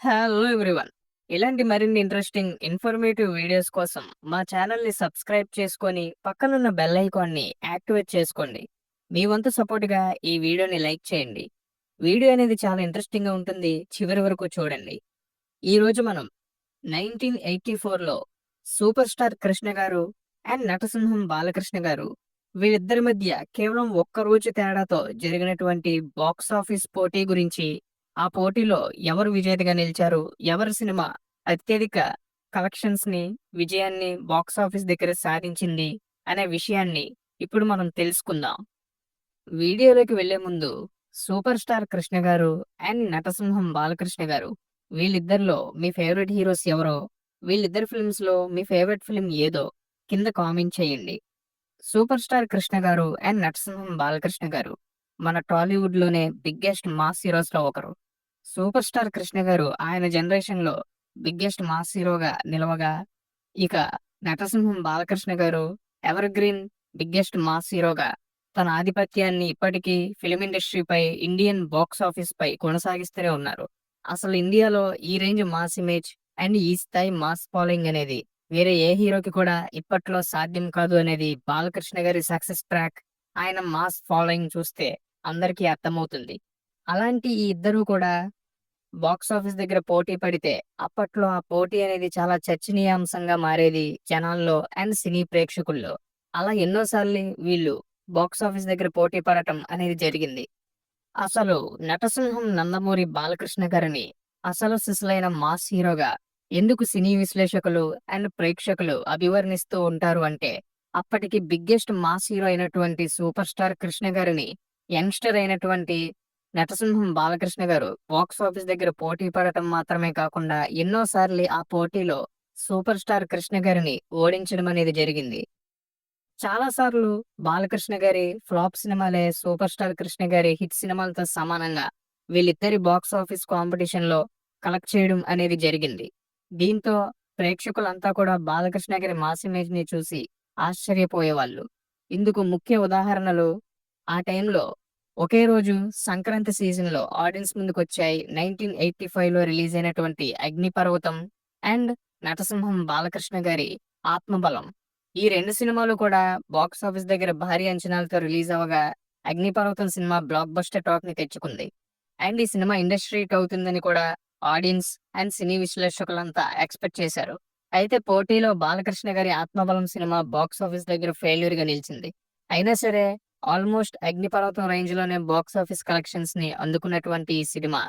Hello everyone. ఇలాంటి మరిన్ని interesting, informative videos కోసం మా ఛానల్‌ని సబ్స్క్రైబ్ చేసుకొని, పక్కనున్న బెల్ ఐకాన్‌ని యాక్టివేట్ చేసుకోండి. మీ వంతు సపోర్ట్‌గా ఈ వీడియోని లైక్ చేయండి. వీడియో అనేది చాలా ఇంట్రెస్టింగ్‌గా ఉంటుంది. చివరి వరకు చూడండి. ఈరోజు మనం 1984లో super star Krishna garu and నటసింహం బాలకృష్ణ గారు వీళ్ళిద్దరి మధ్య కేవలం ఒక్క రోజు తేడాతో జరిగినటువంటి బాక్స్ ఆఫీస్ పోటీ గురించి ఆ పోటీలో ఎవరు విజేతగా నిలిచారు? ఎవరి సినిమా అత్యధిక కలెక్షన్స్‌ని, విజయాన్ని బాక్స్ ఆఫీస్ దగ్గర సాధించింది అనే విషయాన్ని ఇప్పుడు మనం తెలుసుకుందాం. వీడియోలోకి వెళ్ళే ముందు super star Krishna garu and నటసింహం బాలకృష్ణ గారు వీళ్ళిద్దరిలో మీ ఫేవరెట్ హీరోస్ ఎవరో, వీళ్ళిద్దరి ఫిల్మ్స్‌లో మీ ఫేవరెట్ ఫిల్మ్ ఏదో కింద కామెంట్ చేయండి. Super star Krishna garu and నటసింహం బాలకృష్ణ గారు మన టాలీవుడ్‌లోనే బిగ్గెస్ట్ మాస్ హీరోస్‌లో ఒకరు. సూపర్ స్టార్ కృష్ణ గారు ఆయన జనరేషన్‌లో బిగ్గెస్ట్ మాస్ హీరోగా నిలవగా, ఇక నటసింహం బాలకృష్ణ గారు ఎవర్ గ్రీన్ బిగ్గెస్ట్ మాస్ హీరోగా తన ఆధిపత్యాన్ని ఇప్పటికీ ఫిలిం ఇండస్ట్రీపై, ఇండియన్ బాక్స్ ఆఫీస్ పై కొనసాగిస్తూనే ఉన్నారు. అసలు ఇండియాలో ఈ రేంజ్ మాస్ ఇమేజ్ అండ్ ఈ స్థాయి మాస్ ఫాలోయింగ్ అనేది వేరే ఏ హీరోకి కూడా ఇప్పట్లో సాధ్యం కాదు అనేది బాలకృష్ణ గారి సక్సెస్ ట్రాక్, ఆయన మాస్ ఫాలోయింగ్ చూస్తే అందరికీ అర్థమవుతుంది. అలాంటి ఈ ఇద్దరు కూడా బాక్స్ ఆఫీస్ దగ్గర పోటీ పడితే అప్పట్లో ఆ పోటీ అనేది చాలా చర్చనీయాంశంగా మారేది జనాల్లో అండ్ సినీ ప్రేక్షకుల్లో. అలా ఎన్నోసార్లు వీళ్ళు బాక్స్ ఆఫీస్ దగ్గర పోటీ పడటం అనేది జరిగింది. అసలు నటసింహం నందమూరి బాలకృష్ణ గారిని అసలు సిసలైన మాస్ హీరోగా ఎందుకు సినీ విశ్లేషకులు అండ్ ప్రేక్షకులు అభివర్ణిస్తూ ఉంటారు అంటే, అప్పటికి బిగ్గెస్ట్ మాస్ హీరో అయినటువంటి సూపర్ స్టార్ కృష్ణ గారిని యంగ్‌స్టర్ అయినటువంటి నటసింహం బాలకృష్ణ గారు బాక్స్ ఆఫీస్ దగ్గర పోటీ పడటం మాత్రమే కాకుండా ఎన్నో సార్లు ఆ పోటీలో సూపర్ స్టార్ కృష్ణ గారిని ఓడించడం అనేది జరిగింది. చాలా సార్లు బాలకృష్ణ గారి ఫ్లాప్ సినిమాలే సూపర్ స్టార్ కృష్ణ గారి హిట్ సినిమాలతో సమానంగా వీళ్ళిద్దరి బాక్స్ ఆఫీస్ కాంపిటీషన్‌లో కలెక్ట్ చేయడం అనేది జరిగింది. దీంతో ప్రేక్షకులంతా కూడా బాలకృష్ణ గారి మాస్ ఇమేజ్‌ని చూసి ఆశ్చర్యపోయేవాళ్ళు. ఇందుకు ముఖ్య ఉదాహరణలు ఆ టైంలో ఒకే రోజు సంక్రాంతి సీజన్‌లో ఆడియన్స్ ముందుకు వచ్చాయి నైన్టీన్ ఎయిటీ ఫైవ్లో రిలీజ్ అయినటువంటి 'అగ్నిపర్వతం' అండ్ నటసింహం బాలకృష్ణ గారి 'ఆత్మబలం'. ఈ రెండు సినిమాలు కూడా బాక్స్ ఆఫీస్ దగ్గర భారీ అంచనాలతో రిలీజ్ అవ్వగా 'అగ్నిపర్వతం' సినిమా బ్లాక్ బస్టర్ టాక్ని తెచ్చుకుంది. అండ్ ఈ సినిమా ఇండస్ట్రీ హిట్ అవుతుందని కూడా ఆడియన్స్ అండ్ సినీ విశ్లేషకులంతా ఎక్స్‌పెక్ట్ చేశారు. అయితే పోటీలో బాలకృష్ణ గారి 'ఆత్మబలం' సినిమా బాక్స్ ఆఫీస్ దగ్గర ఫెయిల్యూర్‌గా నిలిచింది. అయినా సరే ఆల్మోస్ట్ 'అగ్నిపర్వతం' రేంజ్లోనే బాక్స్ ఆఫీస్ కలెక్షన్స్ని అందుకున్నటువంటి ఈ సినిమా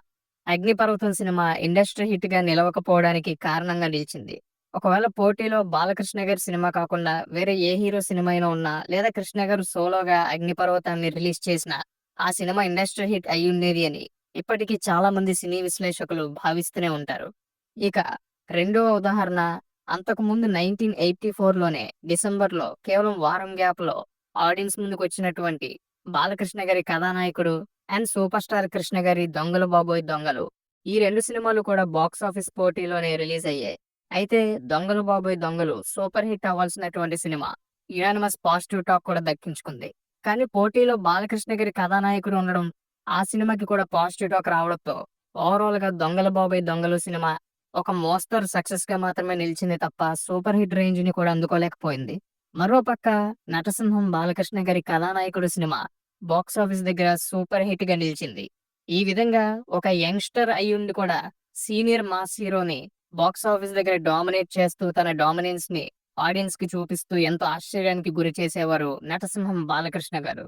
'అగ్నిపర్వతం' సినిమా ఇండస్ట్రీ హిట్గా నిలవకపోవడానికి కారణంగా నిలిచింది. ఒకవేళ పోటీలో బాలకృష్ణ గారి సినిమా కాకుండా వేరే ఏ హీరో సినిమా అయినా ఉన్నా లేదా కృష్ణ గారు సోలోగా 'అగ్నిపర్వతాన్ని' రిలీజ్ చేసిన ఆ సినిమా ఇండస్ట్రీ హిట్ అయి ఉండేది అని ఇప్పటికీ చాలా మంది సినీ విశ్లేషకులు భావిస్తూనే ఉంటారు. ఇక రెండవ ఉదాహరణ అంతకుముందు 1984లోనే డిసెంబర్‌లో కేవలం వారం గ్యాప్‌లో ఆడియన్స్ ముందుకు వచ్చినటువంటి బాలకృష్ణ గారి కథానాయకుడు అండ్ సూపర్ స్టార్ కృష్ణ గారి 'దొంగలు బాబోయ్ దొంగలు' ఈ రెండు సినిమాలు కూడా బాక్స్ ఆఫీస్ పోటీలోనే రిలీజ్ అయ్యాయి. అయితే 'దొంగలు బాబోయ్ దొంగలు' సూపర్ హిట్ అవ్వాల్సినటువంటి సినిమా. యునానిమస్ పాజిటివ్ టాక్ కూడా దక్కించుకుంది. కానీ పోటీలో బాలకృష్ణ గారి కథానాయకుడు ఉండడం, ఆ సినిమాకి కూడా పాజిటివ్ టాక్ రావడంతో ఓవరాల్గా దొంగల బాబోయ్ దొంగలు' సినిమా ఒక మోస్తరు సక్సెస్గా మాత్రమే నిలిచింది తప్ప సూపర్ హిట్ రేంజ్ని కూడా అందుకోలేకపోయింది. మరోపక్క నటసింహం బాలకృష్ణ గారి కథానాయకుడు సినిమా బాక్సాఫీస్ దగ్గర సూపర్ హిట్‌గా నిలిచింది. ఈ విధంగా ఒక యంగ్‌స్టర్ అయ్యుండి కూడా సీనియర్ మాస్ హీరోని బాక్సాఫీస్ దగ్గర డామినేట్ చేస్తూ తన డామినేన్స్ని ఆడియన్స్కి చూపిస్తూ ఎంతో ఆశ్చర్యానికి గురి చేసేవారు నటసింహం బాలకృష్ణ గారు.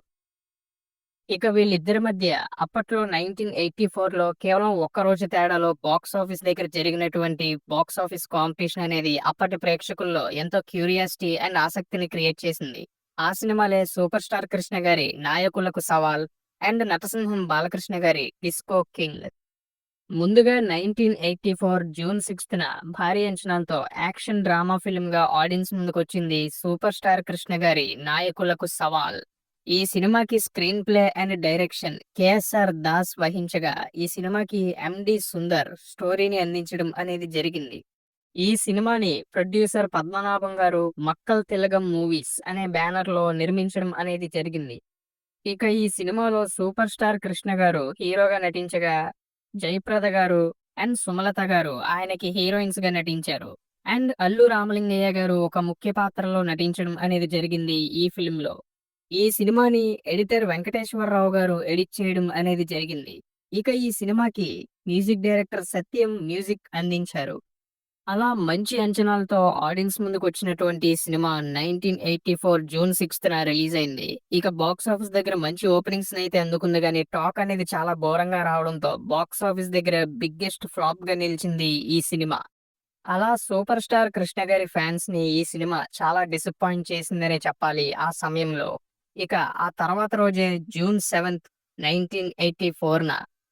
ఇక వీళ్ళిద్దరి మధ్య అప్పట్లో 1984లో కేవలం ఒక్క రోజు తేడాలో బాక్స్ ఆఫీస్ దగ్గర జరిగినటువంటి బాక్స్ ఆఫీస్ కాంపిటీషన్ అనేది అప్పటి ప్రేక్షకుల్లో ఎంతో క్యూరియాసిటీ అండ్ ఆసక్తిని క్రియేట్ చేసింది. ఆ సినిమాలే సూపర్ స్టార్ కృష్ణ గారి 'నాయకులకు సవాల్' అండ్ నటసింహం బాలకృష్ణ గారి 'డిస్కో కింగ్'. ముందుగా 1984 జూన్ సిక్స్త్న భారీ అంచనాలతో యాక్షన్ డ్రామా ఫిల్మ్‌గా ఆడియన్స్ ముందుకొచ్చింది సూపర్ స్టార్ కృష్ణ గారి 'నాయకులకు సవాల్'. ఈ సినిమాకి screen play and direction KSR Das వహించగా, ఈ సినిమాకి ఎండి సుందర్ స్టోరీని అందించడం అనేది జరిగింది. ఈ సినిమాని ప్రొడ్యూసర్ పద్మనాభం గారు 'మక్కల్ తిలగం మూవీస్' అనే బ్యానర్‌లో నిర్మించడం అనేది జరిగింది. ఇక ఈ సినిమాలో సూపర్ స్టార్ కృష్ణ గారు హీరోగా నటించగా, జయప్రద గారు అండ్ సుమలత గారు ఆయనకి హీరోయిన్స్గా నటించారు అండ్ అల్లు రామలింగయ్య గారు ఒక ముఖ్య పాత్రలో నటించడం అనేది జరిగింది ఈ ఫిల్మ్లో ఈ సినిమాని ఎడిటర్ వెంకటేశ్వరరావు గారు ఎడిట్ చేయడం అనేది జరిగింది. ఇక ఈ సినిమాకి మ్యూజిక్ డైరెక్టర్ సత్యం మ్యూజిక్ అందించారు. అలా మంచి అంచనాలతో ఆడియన్స్ ముందుకు వచ్చినటువంటి cinema nineteen eighty four June sixth release అయింది. ఇక బాక్స్ ఆఫీస్ దగ్గర మంచి ఓపెనింగ్స్ అయితే అందుకుంది కానీ టాక్ అనేది చాలా ఘోరంగా రావడంతో బాక్స్ ఆఫీస్ దగ్గర బిగ్గెస్ట్ ఫ్లాప్గా నిలిచింది ఈ సినిమా. అలా సూపర్ స్టార్ కృష్ణ గారి ఫ్యాన్స్ని ఈ సినిమా చాలా డిసప్పాయింట్ చేసిందనే చెప్పాలి ఆ సమయంలో. ఇక ఆ తర్వాత రోజే June seventh nineteen eighty four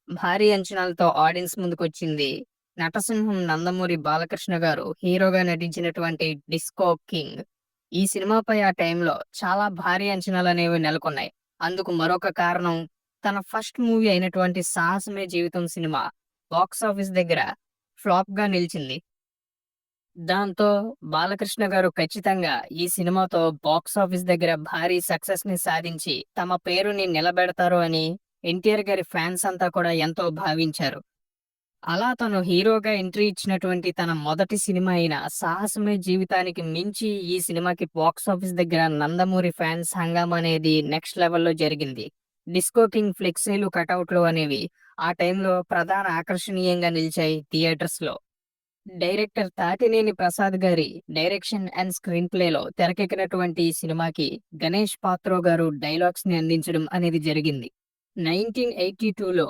భారీ అంచనాలతో ఆడియన్స్ ముందుకొచ్చింది. నటసింహం నందమూరి బాలకృష్ణ గారు హీరోగా నటించినటువంటి డిస్కో కింగ్. ఈ సినిమాపై ఆ టైంలో చాలా భారీ అంచనాలు అనేవి నెలకొన్నాయి. అందుకు మరొక కారణం తన ఫస్ట్ మూవీ అయినటువంటి Sahasame Jeevitham cinema. Box office దగ్గర ఫ్లాప్గా నిలిచింది. దాంతో బాలకృష్ణ గారు ఖచ్చితంగా ఈ సినిమాతో బాక్స్ ఆఫీస్ దగ్గర భారీ సక్సెస్ని సాధించి తమ పేరుని నిలబెడతారు అని ఎన్టీఆర్ గారి ఫ్యాన్స్ అంతా కూడా ఎంతో భావించారు. అలా తను హీరోగా ఎంట్రీ ఇచ్చినటువంటి తన మొదటి సినిమా అయిన సాహసమే జీవితానికి మించి ఈ సినిమాకి బాక్స్ ఆఫీస్ దగ్గర నందమూరి ఫ్యాన్స్ హంగామా అనేది నెక్స్ట్ లెవెల్లో జరిగింది. డిస్కో కింగ్ ఫ్లెక్సీలు కటౌట్లు అనేవి ఆ టైంలో ప్రధాన ఆకర్షణీయంగా నిలిచాయి థియేటర్స్లో డైరెక్టర్ తాతినేని ప్రసాద్ గారి డైరెక్షన్ అండ్ స్క్రీన్ ప్లేలో తెరకెక్కినటువంటి ఈ సినిమాకి గణేష్ పాత్రో గారు డైలాగ్స్ని అందించడం అనేది జరిగింది. నైన్టీన్ ఎయిటీ టూలో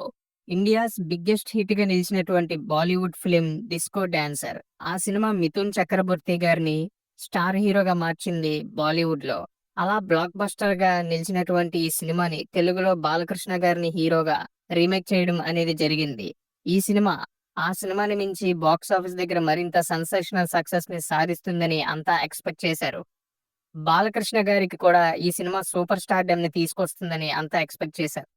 ఇండియాస్ బిగ్గెస్ట్ హిట్గా నిలిచినటువంటి బాలీవుడ్ ఫిలిం డిస్కో డాన్సర్ ఆ సినిమా మిథున్ చక్రవర్తి గారిని స్టార్ హీరోగా మార్చింది బాలీవుడ్లో అలా బ్లాక్ బస్టర్గా నిలిచినటువంటి ఈ సినిమాని తెలుగులో బాలకృష్ణ గారిని హీరోగా రీమేక్ చేయడం అనేది జరిగింది. ఈ సినిమా ఆ సినిమాని మించి బాక్స్ ఆఫీస్ దగ్గర మరింత సెన్సేషనల్ సక్సెస్ని సాధిస్తుందని అంతా ఎక్స్పెక్ట్ చేశారు. బాలకృష్ణ గారికి కూడా ఈ సినిమా సూపర్ స్టార్ని తీసుకొస్తుందని అంతా ఎక్స్పెక్ట్ చేశారు.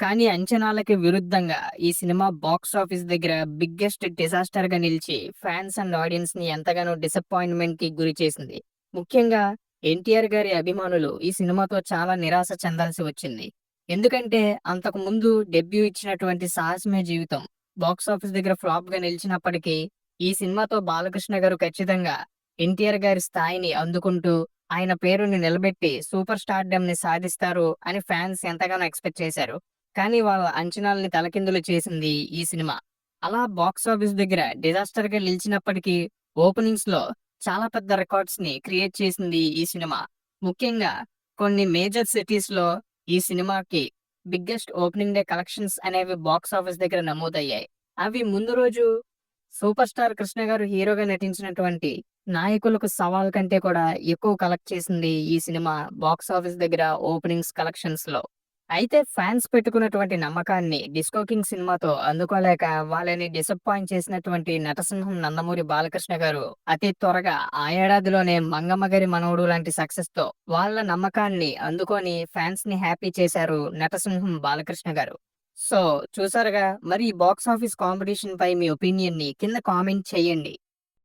కానీ అంచనాలకి విరుద్ధంగా ఈ సినిమా బాక్స్ ఆఫీస్ దగ్గర బిగ్గెస్ట్ డిజాస్టర్గా నిలిచి ఫ్యాన్స్ అండ్ ఆడియన్స్ని ఎంతగానో డిసప్పాయింట్మెంట్కి గురి చేసింది. ముఖ్యంగా ఎన్టీఆర్ గారి అభిమానులు ఈ సినిమాతో చాలా నిరాశ చెందాల్సి వచ్చింది. ఎందుకంటే అంతకు ముందు డెబ్యూ ఇచ్చినటువంటి సాహసమే జీవితం. బాక్స్ ఆఫీస్ దగ్గర ఫ్లాప్గా నిలిచినప్పటికీ ఈ సినిమాతో బాలకృష్ణ గారు ఖచ్చితంగా ఎన్టీఆర్ గారి స్థాయిని అందుకుంటూ ఆయన పేరుని నిలబెట్టి సూపర్ స్టార్ని సాధిస్తారు అని ఫ్యాన్స్ ఎంతగానో ఎక్స్పెక్ట్ చేశారు. కానీ వాళ్ళ అంచనాల్ని తలకిందులు చేసింది ఈ సినిమా. అలా బాక్స్ ఆఫీస్ దగ్గర డిజాస్టర్గా నిలిచినప్పటికీ ఓపెనింగ్స్లో చాలా పెద్ద రికార్డ్స్ని క్రియేట్ చేసింది ఈ సినిమా. ముఖ్యంగా కొన్ని మేజర్ సిటీస్లో ఈ సినిమాకి బిగ్గెస్ట్ ఓపెనింగ్ డే కలెక్షన్స్ అనేవి బాక్స్ ఆఫీస్ దగ్గర నమోదయ్యాయి. అవి ముందు రోజు సూపర్ స్టార్ కృష్ణ గారు హీరోగా నటించినటువంటి నాయకులకు సవాల్ కంటే కూడా ఎక్కువ కలెక్ట్ చేసింది ఈ సినిమా బాక్స్ ఆఫీస్ దగ్గర ఓపెనింగ్స్ కలెక్షన్స్లో అయితే ఫ్యాన్స్ పెట్టుకున్నటువంటి నమ్మకాన్ని డిస్కో కింగ్ సినిమాతో అందుకోలేక వాళ్ళని డిసప్పాయింట్ చేసినటువంటి నటసింహం నందమూరి బాలకృష్ణ గారు అతి త్వరగా ఆ ఏడాదిలోనే మంగమ్మగారి మనవడు లాంటి సక్సెస్తో వాళ్ళ నమ్మకాన్ని అందుకొని ఫ్యాన్స్ని హ్యాపీ చేశారు నటసింహం బాలకృష్ణ గారు. సో చూసారుగా మరి బాక్స్ ఆఫీస్ కాంపిటీషన్ పై మీ ఒపీనియన్ని కింద కామెంట్ చేయండి.